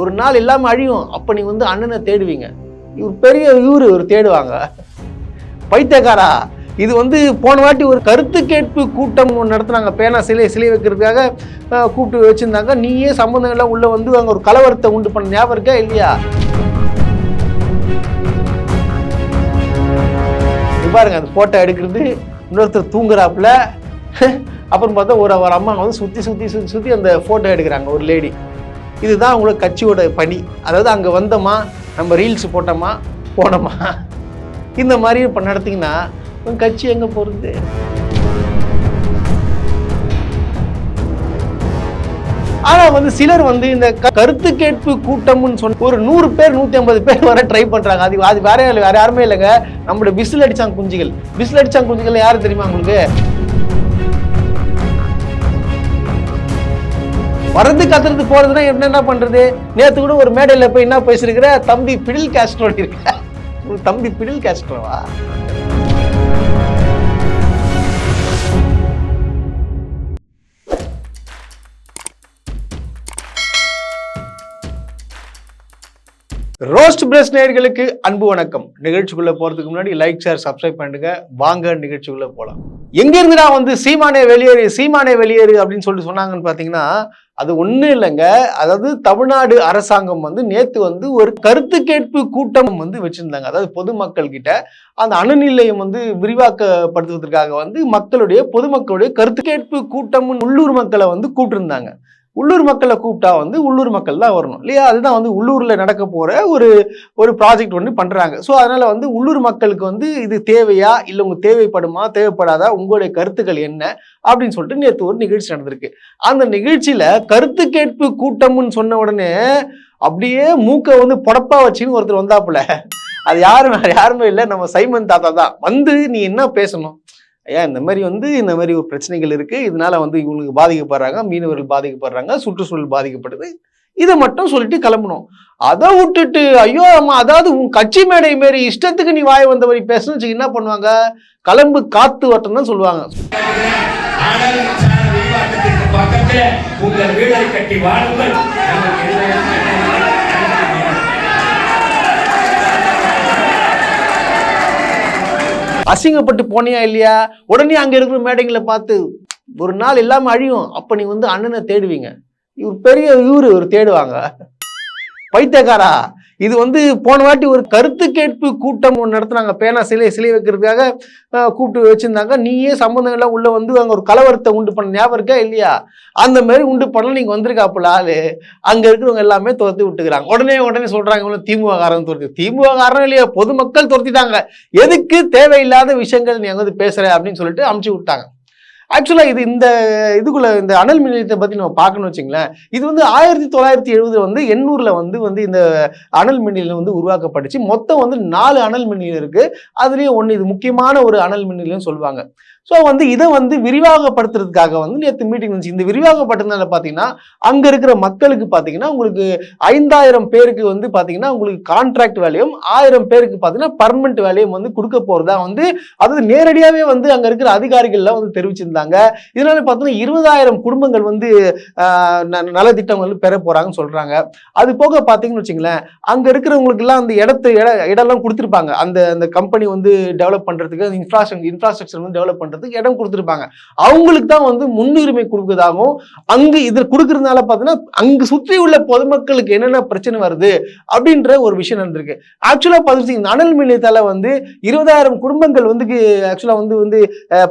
ஒரு நாள் இல்லாமல் அழியும். அப்போ நீ வந்து அண்ணனை தேடுவீங்க. இவர் பெரிய இவர் இவர் தேடுவாங்க. பைத்தியக்காரா இது வந்து போன வாட்டி ஒரு கருத்து கேட்பு கூட்டம் ஒன்று நடத்துனாங்க. பேனா சிலை சிலை வைக்கிறதுக்காக கூப்பிட்டு வச்சுருந்தாங்க. நீயே சம்மந்தம் எல்லாம் உள்ளே வந்து அங்கே ஒரு கலவரத்தை உண்டு பண்ண ஞாபகம் இருக்கா இல்லையா? பாருங்க அந்த ஃபோட்டோ எடுக்கிறது. இன்னொருத்தர் தூங்குறாப்புல. அப்புறம் பார்த்தா ஒரு அவர் அம்மா வந்து சுற்றி சுற்றி சுற்றி சுற்றி அந்த ஃபோட்டோ எடுக்கிறாங்க ஒரு லேடி இதுதான் உங்களுக்கு கட்சியோட பணி. அதாவது அங்கே வந்தோமா நம்ம ரீல்ஸ் போட்டோமா போனோமா? இந்த மாதிரி இப்போ நடத்திங்கன்னா உங்கள் கட்சி எங்கே போகிறது ஆனா வந்து சிலர் வந்து இந்த க- கருத்து கேட்பு கூட்டம்னு சொன்ன ஒரு நூறு பேர் நூத்தி ஐம்பது பேர் வர ட்ரை பண்றாங்க. அது அது வேற வேறு வேற யாருமே இல்லைங்க. நம்மளுடைய விசில் அடிச்சாங்க குஞ்சுகள். விசில் அடிச்சாங்க குஞ்சுகள் யாரு தெரியுமா உங்களுக்கு? வரது கத்துறது போறதுன்னா என்ன என்ன பண்றது? நேத்து கூட ஒரு மேடையில போய் என்ன பேசிருக்கிற? தம்பி பிடில் கேஸ்ட்ரோ இருக்க? தம்பி பிடில் கேஸ்ட்ரோவா? ரோஸ்ட் பிரஸ் நேயர்களுக்கு அன்பு வணக்கம். நிகழ்ச்சிக்குள்ள போறதுக்கு முன்னாடி லைக் ஷேர் சப்ஸ்கிரைப் பண்ணுங்க வாங்க நிகழ்ச்சிக்குள்ள போலாம். எங்கிருந்துடா வந்து சீமானே வெளியேறு சீமானே வெளியேறு அப்படின்னு சொல்லிட்டு சொன்னாங்கன்னு பார்த்தீங்கன்னா அது ஒன்றும் இல்லைங்க. அதாவது தமிழ்நாடு அரசாங்கம் வந்து நேற்று வந்து ஒரு கருத்து கேட்பு கூட்டம் வந்து வச்சுருந்தாங்க. அதாவது பொதுமக்கள் கிட்ட அந்த அணுநிலையம் வந்து விரிவாக்கப்படுத்துவதற்காக வந்து மக்களுடைய பொதுமக்களுடைய கருத்து கேட்பு கூட்டம்னு உள்ளூர் மக்களை வந்து கூட்டிருந்தாங்க உள்ளூர் மக்களை கூப்பிட்டா வந்து உள்ளூர் மக்கள் தான் வரணும். இல்லையா? அதுதான் வந்து உள்ளூரில் நடக்க போகிற ஒரு ஒரு ப்ராஜெக்ட் ஒன்று பண்ணுறாங்க ஸோ அதனால் வந்து உள்ளூர் மக்களுக்கு வந்து இது தேவையா? இல்லை உங்களுக்கு தேவைப்படுமா? தேவைப்படாதா? உங்களுடைய கருத்துக்கள் என்ன? அப்படின்னு சொல்லிட்டு நேற்று ஒரு நிகழ்ச்சி நடந்திருக்கு. அந்த நிகழ்ச்சியில் கருத்து கேட்பு கூட்டம்னு சொன்ன உடனே அப்படியே மூக்கை வந்து புடப்பா வச்சுன்னு ஒருத்தர் வந்தாப்புல. அது யாரும் யாருமே இல்லை. நம்ம சைமன் தாத்தா தான். வந்து நீ என்ன பேசணும்? ஐயா இந்த மாதிரி வந்து இந்த மாதிரி ஒரு பிரச்சனைகள் இருக்குது இதனால் வந்து இவங்களுக்கு பாதிக்கப்படுறாங்க மீனவர்கள் பாதிக்கப்படுறாங்க சுற்றுச்சூழல் பாதிக்கப்படுது. இதை மட்டும் சொல்லிட்டு கிளம்பணும். அதை விட்டுட்டு ஐயோ அம்மா அதாவது உன் கட்சி மேடை மாரி இஷ்டத்துக்கு நீ வாய வந்த மாதிரி பேசணும் வச்சுக்க என்ன பண்ணுவாங்க? கிளம்பு காத்து வட்டம் தான் சொல்லுவாங்க. உங்கள் வீடை கட்டி வாழுங்கள் அசிங்கப்பட்டு போனியா இல்லையா? உடனே அங்க இருக்கிற மேடைங்களை பார்த்து ஒரு நாள் இல்லாம அழியும். அப்ப நீ வந்து அண்ணனை தேடுவீங்க. இவர் பெரிய இவரு இவர் தேடுவாங்க. பைத்தியக்காரா? இது வந்து போன வாட்டி ஒரு கருத்து கேட்பு கூட்டம் ஒன்று நடத்துனாங்க. பேனா சிலை சிலை வைக்கிறதுக்காக கூப்பிட்டு வச்சிருந்தாங்க. நீயே சம்மந்தம் எல்லாம் உள்ளே வந்து அங்கே ஒரு கலவரத்தை உண்டு பண்ண ஞாபகம் இருக்கா இல்லையா? அந்த மாதிரி உண்டு பண்ண நீங்க வந்திருக்காப்புல ஆளு. அங்கே இருக்கிறவங்க எல்லாமே துரத்தி விட்டுக்கிறாங்க. உடனே உடனே சொல்கிறாங்க இவங்க திமுக காரன் துரத்தி. திமுக காரணம் இல்லையா? பொதுமக்கள் துரத்திட்டாங்க. எதுக்கு தேவையில்லாத விஷயங்கள் நீ அங்க வந்து பேசுகிற அப்படின்னு சொல்லிட்டு அமுச்சு விட்டாங்க. ஆக்சுவலா இது இந்த இதுக்குள்ள இந்த அனல் மின் நிலையத்தை பத்தி நம்ம பார்க்கணும் வச்சுங்களேன். இது வந்து ஆயிரத்தி தொள்ளாயிரத்தி எழுபது வந்து எண்ணூரில் வந்து வந்து இந்த அனல் மின் நிலையம் வந்து உருவாக்கப்பட்டுச்சு. மொத்தம் வந்து நாலு அனல் மின் நிலையம் இருக்கு. அதுலயும் ஒன்று இது முக்கியமான ஒரு அனல் மின் நிலையம் சொல்லுவாங்க. ஸோ வந்து இதை வந்து விரிவாகப்படுத்துறதுக்காக வந்து நேற்று மீட்டிங் இருந்துச்சு. இந்த விரிவாகப்பட்டதுனால பார்த்தீங்கன்னா அங்கே இருக்கிற மக்களுக்கு பார்த்தீங்கன்னா உங்களுக்கு ஐந்தாயிரம் பேருக்கு வந்து பார்த்தீங்கன்னா உங்களுக்கு கான்ட்ராக்ட் வேலையும் ஆயிரம் பேருக்கு பார்த்தீங்கன்னா பர்மனெண்ட் வேலையும் வந்து கொடுக்க போகிறதா வந்து அதாவது நேரடியாகவே வந்து அங்கே இருக்கிற அதிகாரிகள்லாம் வந்து தெரிவிச்சிருந்தாங்க. இதனால பார்த்தீங்கன்னா இருபதாயிரம் குடும்பங்கள் வந்து ஆஹ், ந- நலத்திட்டங்கள் பெற போகிறாங்கன்னு சொல்கிறாங்க அது போக பார்த்தீங்கன்னு வச்சுங்களேன் அங்கே இருக்கிறவங்களுக்குலாம் அந்த இடத்து இட இடம்லாம் கொடுத்துருப்பாங்க. அந்த அந்த கம்பெனி வந்து டெவலப் பண்ணுறதுக்கு அந்த இன்ஃப்ராஸ்ட்ரக்சர் இன்ஃப்ராஸ்ட்ரக்சர் வந்து டெவலப் பண்ணுறதுக்கு இடம் கொடுத்துருப்பாங்க. அவங்களுக்கு தான் வந்து முன்னுரிமை கொடுக்குறதாகவும் அங்கு இதில் கொடுக்கறதுனால பார்த்தீங்கன்னா அங்கு சுற்றி உள்ள பொதுமக்களுக்கு என்னென்ன பிரச்சனை வருது அப்படின்ற ஒரு விஷயம் நடந்திருக்கு. ஆக்சுவலா பார்த்துட்டு இந்த அனல் நிலையத்தால் வந்து இருபதாயிரம் குடும்பங்கள் வந்து ஆக்சுவலாக வந்து வந்து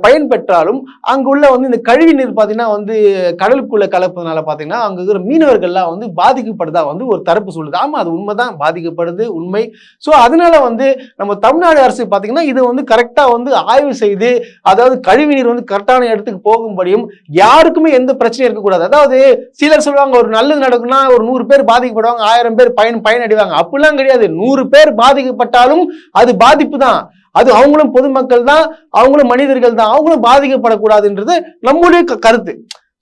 பயன்பெற்றாலும் அங்குள்ள உள்ள வந்து இந்த கழிவு நீர் பார்த்தீங்கன்னா வந்து கடலுக்குள்ள கலப்பதுனால பார்த்தீங்கன்னா அங்க இருக்கிற மீனவர்கள்லாம் வந்து பாதிக்கப்படுதா வந்து ஒரு தரப்பு சொல்லுது. ஆமா அது உண்மைதான். பாதிக்கப்படுது உண்மை. ஸோ அதனால வந்து நம்ம தமிழ்நாடு அரசு பார்த்தீங்கன்னா இதை வந்து கரெக்டா வந்து ஆய்வு செய்து அதாவது கழிவு நீர் வந்து கரெக்டான இடத்துக்கு போகும்படியும் யாருக்குமே எந்த பிரச்சனையும் இருக்கக்கூடாது. அதாவது சிலர் சொல்லுவாங்க ஒரு நல்லது நடக்கும்னா ஒரு நூறு பேர் பாதிக்கப்படுவாங்க ஆயிரம் பேர் பயன் பயனடைவாங்க அப்படிலாம் கிடையாது. நூறு பேர் பாதிக்கப்பட்டாலும் அது பாதிப்பு தான். அது அவங்களும் பொதுமக்கள் தான் அவங்களும் மனிதர்கள் தான் அவங்களும் பாதிக்கப்படக்கூடாதுன்றது நம்முடைய கருத்து.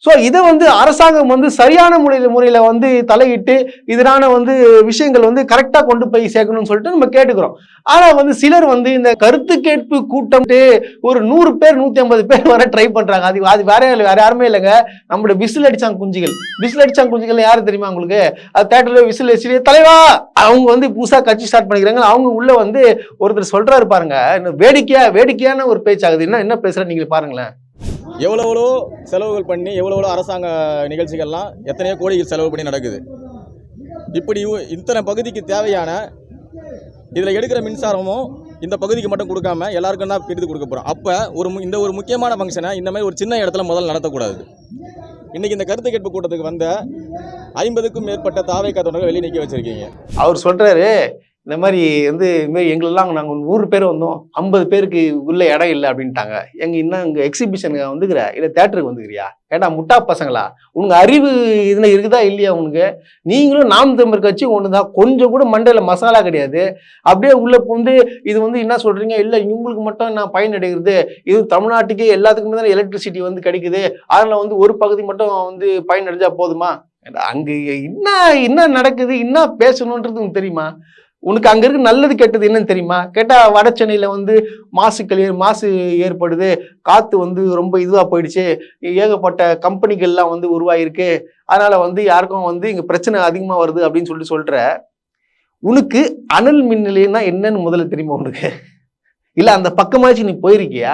ஸோ இதை வந்து அரசாங்கம் வந்து சரியான முறையில் முறையில் வந்து தலையிட்டு இதனான வந்து விஷயங்கள் வந்து கரெக்டாக கொண்டு போய் சேர்க்கணும்னு சொல்லிட்டு நம்ம கேட்டுக்கிறோம். ஆனால் வந்து சிலர் வந்து இந்த கருத்து கேட்பு கூட்டம் ஒரு நூறு பேர் நூற்றி ஐம்பது பேர் வர ட்ரை பண்ணுறாங்க அது அது வேற இல்லை வேற யாருமே இல்லைங்க. நம்மளோட விசில் அடிச்சாங்க குஞ்சுகள். விசில் அடிச்சாங்க குஞ்சுகள் யார் தெரியுமா உங்களுக்கு? அது தேட்டரில் விசில் அடிச்சு தலைவா! அவங்க வந்து புதுசாக கட்சி ஸ்டார்ட் பண்ணிக்கிறாங்க. அவங்க உள்ளே வந்து ஒருத்தர் சொல்கிறாரு பாருங்க. வேடிக்கையாக வேடிக்கையான ஒரு பேச்சாகுது என்ன என்ன பேசுகிறேன் நீங்கள் பாருங்களேன். எவ்வளோ எவ்வளோ செலவுகள் பண்ணி எவ்வளோ எவ்வளோ அரசாங்க நிகழ்ச்சிகள்லாம் எத்தனையோ கோடிகள் செலவு பண்ணி நடக்குது. இப்படி இத்தனை பகுதிக்கு தேவையான இதில் எடுக்கிற மின்சாரமும் இந்த பகுதிக்கு மட்டும் கொடுக்காம எல்லாருக்கும் தான் பிரித்து கொடுக்க போகிறோம் அப்போ ஒரு மு- இந்த ஒரு முக்கியமான ஃபங்க்ஷனை இந்த மாதிரி ஒரு சின்ன இடத்துல முதல்ல நடத்தக்கூடாது. இன்றைக்கி இந்த கருத்து கேட்பு கூட்டத்துக்கு வந்த ஐம்பதுக்கும் மேற்பட்ட தாவைக்கா தொண்டர்கள் வெளியே நிற்க வச்சுருக்கீங்க. அவர் சொல்கிறாரு இந்த மாதிரி வந்து இதுமாரி எங்களெல்லாம் நாங்கள் நூறு பேர் வந்தோம் ஐம்பது பேருக்கு உள்ள இடம் இல்லை அப்படின்ட்டாங்க. எங்கள் இன்னும் இங்கே எக்ஸிபிஷனுக்கு வந்துக்கிற இல்லை தேட்டருக்கு வந்துக்கிறியா? ஏடா முட்டா பசங்களா? உனக்கு அறிவு இதில் இருக்குதா இல்லையா உனக்கு? நீங்களும் நாம் தமிழ் கட்சி ஒன்று தான் கொஞ்சம் கூட மண்டையில் மசாலா கிடையாது. அப்படியே உள்ளே வந்து இது வந்து என்ன சொல்கிறீங்க இல்லை இவங்களுக்கு மட்டும் நான் பயன் அடைகிறது இது தமிழ்நாட்டுக்கே எல்லாத்துக்குமே தானே எலக்ட்ரிசிட்டி வந்து கிடைக்குது. அதனால் வந்து ஒரு பகுதி மட்டும் வந்து பயன் அடைஞ்சா போதுமா? அங்கே என்ன என்ன நடக்குது? என்ன பேசணுன்றது தெரியுமா? உனக்கு அங்கே இருக்கு நல்லது கெட்டது என்னன்னு தெரியுமா? கேட்டால் வட சென்னையில் வந்து மாசுக்கள் மாசு ஏற்படுது. காற்று வந்து ரொம்ப இதுவாக போயிடுச்சு. ஏகப்பட்ட கம்பெனிகள்லாம் வந்து உருவாயிருக்கு. அதனால் வந்து யாருக்கும் வந்து இங்கே பிரச்சனை அதிகமாக வருது அப்படின்னு சொல்லிட்டு சொல்கிற உனக்கு அனல் மின் நிலையம்னா என்னன்னு முதல்ல தெரியுமா உனக்கு? இல்லை அந்த பக்கமாச்சு நீ போயிருக்கியா?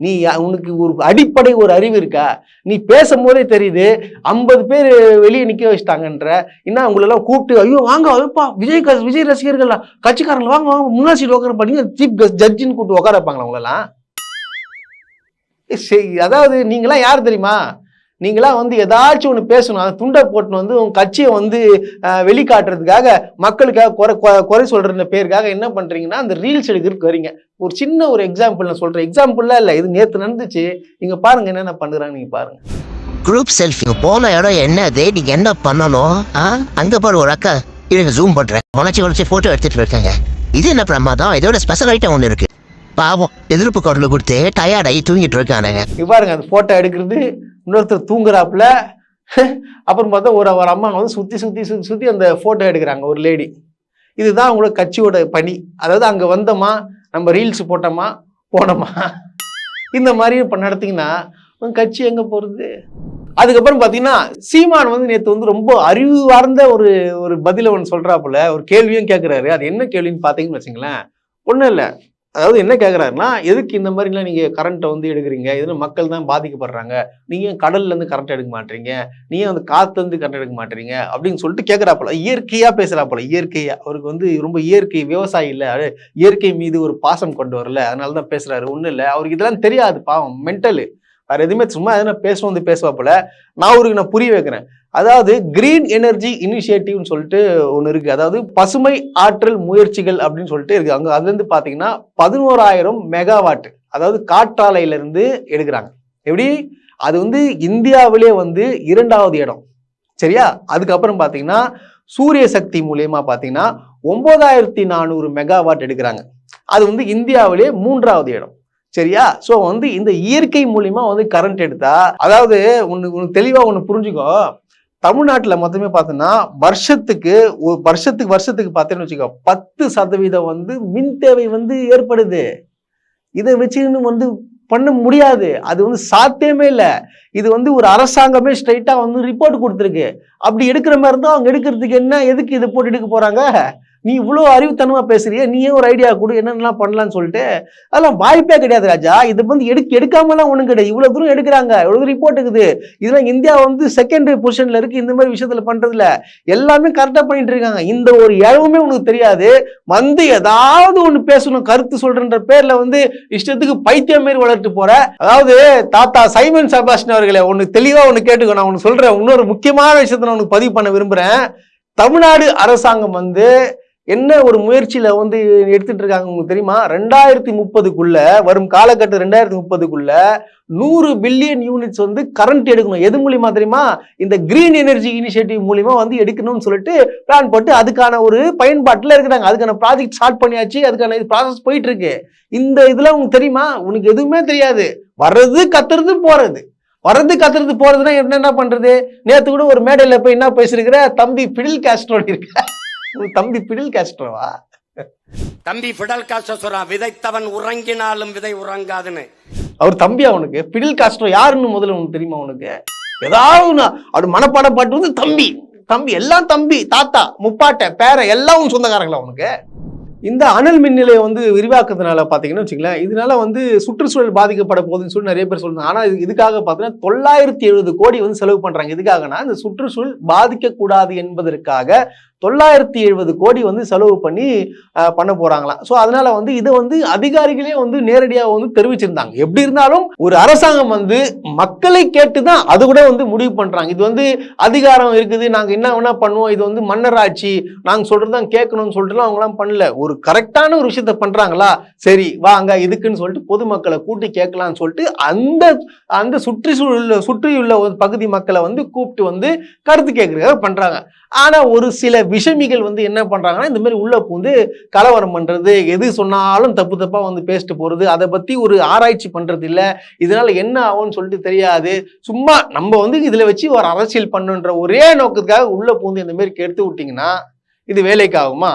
நீ உனக்கு ஒரு அடிப்படை ஒரு அறிவு இருக்கா? நீ பேசும்போதே தெரியுது ஐம்பது பேர் வெளியே நிற்க வச்சுட்டாங்கன்ற என்ன உங்களெல்லாம் கூப்பிட்டு ஐயோ வாங்க ஐயோப்பா விஜய் விஜய் ரசிகர்களா கட்சிக்காரங்க வாங்க வாங்க முன்னாடி சீட் உட்கார பண்ணி சீஃப் ஜட்ஜின்னு கூப்பிட்டு உட்கார வைப்பாங்களா உங்களெல்லாம்? அதாவது நீங்களாம் யார் தெரியுமா? நீங்களாம் வந்து ஏதாச்சும் ஒன்று பேசணும். அதை துண்டை போட்டுன்னு வந்து உங்க கட்சியை வந்து வெளிக்காட்டுறதுக்காக மக்களுக்காக குறை குறை- குறை சொல்ற பேருக்காக என்ன பண்றீங்கன்னா அந்த ரீல்ஸ் எடுக்கிறதுக்கு வரீங்க. ஒரு சின்ன ஒரு எக்ஸாம்பிள் நான் சொல்றேன். எக்ஸாம்பிள்லாம் இல்லை. இது நேற்று நடந்துச்சு. நீங்க பாருங்க என்னென்ன பண்ணுறாங்க நீங்க பாருங்க. குரூப் செல்ஃபி போன இடம் என்னது? நீங்க என்ன பண்ணணும்? ஆ? அங்க பாரு ஒரு அக்கா. இருங்க ஜூம் பண்றேன். உழைச்சி உழைச்சி போட்டோ எடுத்துட்டு இருக்காங்க. இது என்ன பிரமாதம்? இதோட ஸ்பெஷல் ஐட்டம் ஒன்று இருக்கு. பாவம் எதிர்ப்பு குரல் கொடுத்து டயர்ட் ஆகி தூங்கிட்டு இருக்கானுங்க. பாருங்க அந்த போட்டோ எடுக்கிறது. இன்னொருத்தர் தூங்குறாப்புல அப்புறம் பார்த்தா ஒரு ஒரு அம்மா வந்து சுற்றி சுற்றி சுற்றி சுற்றி அந்த ஃபோட்டோ எடுக்கிறாங்க ஒரு லேடி இதுதான் அவங்களோட கட்சியோட பணி. அதாவது அங்கே வந்தோமா நம்ம ரீல்ஸ் போட்டோமா போனோமா? இந்த மாதிரி இப்போ நடத்திங்கன்னா கட்சி எங்கே போகிறது அதுக்கப்புறம் பார்த்தீங்கன்னா சீமான் வந்து நேற்று வந்து ரொம்ப அறிவு வார்ந்த ஒரு ஒரு பதில் அவன் சொல்கிறாப்புல ஒரு கேள்வியும் கேட்குறாரு அது என்ன கேள்வின்னு பார்த்தீங்கன்னு வச்சுங்களேன் ஒன்றும் இல்லை. அதாவது என்ன கேட்குறாருன்னா எதுக்கு இந்த மாதிரிலாம் நீங்கள் கரண்ட்டை வந்து எடுக்கிறீங்க? இதில் மக்கள் தான் பாதிக்கப்படுறாங்க. நீங்கள் கடல்லேருந்து கரண்ட் எடுக்க மாட்டீங்க? நீங்கள் வந்து காற்றுலேருந்து கரண்ட் எடுக்க மாட்டீங்க? அப்படின்னு சொல்லிட்டு கேட்குறாப்பல இயற்கையாக பேசுகிறாப்பல இயற்கையாக அவருக்கு வந்து ரொம்ப இயற்கை விவசாயி இல்லை. அது இயற்கை மீது ஒரு பாசம் கொண்டு வரல. அதனால தான் பேசுகிறாரு ஒன்றும் இல்லை. அவருக்கு இதெல்லாம் தெரியாது. பாவம். மென்டலு வேறு எதுவுமே சும்மா எதனா பேசுவோம் வந்து பேசுவாப்புல நான் அவருக்கு நான் புரிய வைக்கிறேன். அதாவது கிரீன் எனர்ஜி இனிஷியேட்டிவ்னு சொல்லிட்டு ஒன்று இருக்கு. அதாவது பசுமை ஆற்றல் முயற்சிகள் அப்படின்னு சொல்லிட்டு இருக்கு. அங்கே அதுலேருந்து பார்த்தீங்கன்னா பதினோராயிரம் மெகாவாட் அதாவது காற்றாலையிலேருந்து எடுக்கிறாங்க. எப்படி? அது வந்து இந்தியாவிலே வந்து இரண்டாவது இடம். சரியா? அதுக்கப்புறம் பார்த்தீங்கன்னா சூரிய சக்தி மூலியமா பார்த்தீங்கன்னா ஒன்பதாயிரத்தி நானூறு மெகாவாட் எடுக்கிறாங்க. அது வந்து இந்தியாவிலே மூன்றாவது இடம். சரியா? ஸோ வந்து இந்த இயற்கை மூலியமா வந்து கரண்ட் எடுத்தா அதாவது ஒன்று உனக்கு தெளிவாக ஒன்று புரிஞ்சுக்கோ. தமிழ்நாட்டில் மொத்தமே பார்த்தோன்னா வருஷத்துக்கு ஒரு வருஷத்துக்கு வருஷத்துக்கு பார்த்தேன்னு வச்சுக்கோ பத்து சதவீதம் வந்து மின் தேவை வந்து ஏற்படுது. இதை வச்சுன்னு வந்து பண்ண முடியாது. அது வந்து சாத்தியமே இல்லை. இது வந்து ஒரு அரசாங்கமே ஸ்ட்ரைட்டாக வந்து ரிப்போர்ட் கொடுத்துருக்கு. அப்படி எடுக்கிற மாதிரி இருந்தால் அவங்க எடுக்கிறதுக்கு என்ன எதுக்கு இதை போட்டு எடுக்க போறாங்க? நீ இவ்வளோ அறிவுத்தனமாக பேசுறிய நீயே ஒரு ஐடியா கொடு என்னென்னலாம் பண்ணலான்னு சொல்லிட்டு அதெல்லாம் வாய்ப்பே கிடையாது ராஜா. இது வந்து எடுக்க எடுக்காமலாம் ஒன்றும் கிடையாது. இவ்வளோ தூரம் எடுக்கிறாங்க. இவ்வளோ ரிப்போர்ட் இருக்குது. இதெல்லாம் இந்தியா வந்து செகண்டரி பொசிஷனில் இருக்குது இந்த மாதிரி விஷயத்தில் பண்ணுறதுல எல்லாமே கரெக்டாக பண்ணிட்டு இருக்காங்க. இந்த ஒரு இழவுமே உனக்கு தெரியாது. வந்து ஏதாவது ஒன்று பேசணும் கருத்து சொல்கிறன்ற பேரில் வந்து இஷ்டத்துக்கு பைத்தியம் மாரி வளர்த்து போகிற அதாவது தாத்தா சைமன் சபாஷன் அவர்களே ஒன்று தெளிவாக ஒன்று கேட்டுக்கோ. நான் ஒன்று சொல்கிறேன் இன்னொரு முக்கியமான விஷயத்தை நான் உனக்கு பதிவு பண்ண விரும்புகிறேன் தமிழ்நாடு அரசாங்கம் வந்து என்ன ஒரு முயற்சியில வந்து எடுத்துட்டு இருக்காங்க உங்களுக்கு தெரியுமா? ரெண்டாயிரத்தி முப்பதுக்குள்ள வரும் காலகட்டம் ரெண்டாயிரத்தி முப்பதுக்குள்ள நூறு பில்லியன் யூனிட்ஸ் வந்து கரண்ட் எடுக்கணும். எது மூலியமா தெரியுமா? இந்த கிரீன் எனர்ஜி இனிஷியேட்டிவ் மூலியமா வந்து எடுக்கணும்னு சொல்லிட்டு பிளான் போட்டு அதுக்கான ஒரு பயன்பாட்டில் இருக்கிறாங்க. அதுக்கான ப்ராஜெக்ட் ஸ்டார்ட் பண்ணியாச்சு. அதுக்கான இது ப்ராசஸ் போயிட்டு இருக்கு இந்த இதுல உங்களுக்கு தெரியுமா? உனக்கு எதுவுமே தெரியாது. வர்றது கத்துறது போறது. வர்றது கத்துறது போறதுன்னா என்ன என்ன பண்றது? நேத்து கூட ஒரு மேடையில போய் என்ன பேசிருக்கிற தம்பி பிடில் காஸ்ட்ரோ இருக்க உன் தம்பி பிடில் காஸ்ட்ரோவா தம்பி பிடல் காஸ்ட்ரோ சொல்றான் விதைத்தவன் உறங்கினாலும் விதை உறங்காதுன்னு. அவர் தம்பி அவனுக்கு பிடில் காஸ்ட்ரோ யாருன்னு முதல்ல உனக்கு தெரியுமா உனக்கு? ஏதாவது அவர் மனப்பாடம் பாட்டு வந்து தம்பி. தம்பி எல்லாம் தம்பி தாத்தா முப்பாட்டை பேர எல்லாம் உன் சொந்தக்காரங்களா உனக்கு? இந்த அனல் மின் நிலையம் வந்து விரிவாக்கத்தினால பார்த்தீங்கன்னா வச்சுங்களேன் இதனால வந்து சுற்றுச்சூழல் பாதிக்கப்பட போகுதுன்னு சொல்லி நிறைய பேர் சொல்றாங்க. ஆனால் இது இதுக்காக பார்த்தீங்கன்னா தொள்ளாயிரத்தி எழுபது கோடி வந்து செலவு பண்றாங்க. எதுக்காகனா இந்த சுற்றுச்சூழல் பாதிக்கக்கூடாது என்பதற்காக தொள்ளாயிரத்தி எழுபது கோடி வந்து செலவு பண்ணி பண்ண போறாங்களாம். ஸோ அதனால வந்து இதை வந்து அதிகாரிகளே வந்து நேரடியாக வந்து தெரிவிச்சிருந்தாங்க. எப்படி இருந்தாலும் ஒரு அரசாங்கம் வந்து மக்களை கேட்டு தான் அது கூட வந்து முடிவு பண்றாங்க. இது வந்து அதிகாரம் இருக்குது நாங்க என்ன வேணா பண்ணுவோம் இது வந்து மன்னர் ஆட்சி நாங்க சொல்றதுதான் கேட்கணும்னு சொல்லிட்டுலாம் அவங்களாம் பண்ணல. ஒரு கரெக்டான ஒரு விஷயத்த பண்றாங்களா? சரி வாங்க இதுக்குன்னு சொல்லிட்டு பொதுமக்களை கூட்டி கேட்கலாம்னு சொல்லிட்டு அந்த அந்த சுற்றுச்சூழல் சுற்றியுள்ள பகுதி மக்களை வந்து கூப்பிட்டு வந்து கருத்து கேட்கறதுக்காக பண்றாங்க. ஆனா ஒரு சில விஷமிகள் வந்து என்ன பண்ணுறாங்கன்னா இந்த மாதிரி பூந்து கலவரம் பண்ணுறது எது சொன்னாலும் தப்பு தப்பாக வந்து பேசிட்டு போகிறது அதை பற்றி ஒரு ஆராய்ச்சி பண்ணுறது இல்லை. இதனால் என்ன ஆகும்னு சொல்லிட்டு தெரியாது. சும்மா நம்ம வந்து இதில் வச்சு ஒரு அரசியல் பண்ணுன்ற ஒரே நோக்கத்துக்காக உள்ளே பூந்து இந்த மாதிரி கெடுத்து விட்டிங்கன்னா இது வேலைக்கு ஆகுமா?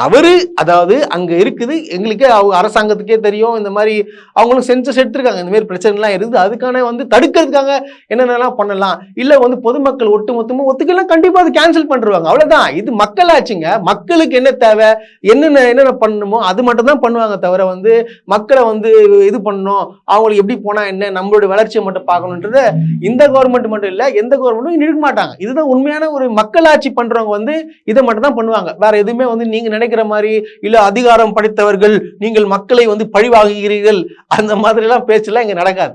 தவறு அதாவது அங்க இருக்குது எங்களுக்கே அவங்க அரசாங்கத்துக்கே தெரியும் இந்த மாதிரி அவங்களும் சென்சஸ் எடுத்திருக்காங்க. இந்த மாதிரி பிரச்சனைலாம் இருக்குது. அதுக்கான வந்து தடுக்கிறதுக்காக என்னென்னலாம் பண்ணலாம்? இல்லை வந்து பொதுமக்கள் ஒட்டுமொத்தமா ஒத்துக்கலாம் கண்டிப்பாக அது கேன்சல் பண்ணிருவாங்க. அவ்வளோதான் இது மக்களாச்சுங்க. மக்களுக்கு என்ன தேவை? என்னென்ன என்னென்ன பண்ணணுமோ அது மட்டும் தான் பண்ணுவாங்க தவிர வந்து மக்களை வந்து இது பண்ணணும். அவங்களுக்கு எப்படி போனால் என்ன? நம்மளுடைய வளர்ச்சியை மட்டும் பார்க்கணுன்றத இந்த கவர்மெண்ட் மட்டும் இல்லை எந்த கவர்மெண்ட்டும் இருக்க மாட்டாங்க. இதுதான் உண்மையான ஒரு மக்களாட்சி பண்ணுறவங்க வந்து இதை மட்டும் தான் பண்ணுவாங்க. வேற எதுவுமே வந்து நீங்கள் நீங்க நினைக்கிற மாதிரி இல்ல அதிகாரம் படைத்தவர்கள் நீங்கள் மக்களை வந்து பழிவாகுகிறீர்கள் அந்த மாதிரி எல்லாம் பேச்செல்லாம் இங்க நடக்காது.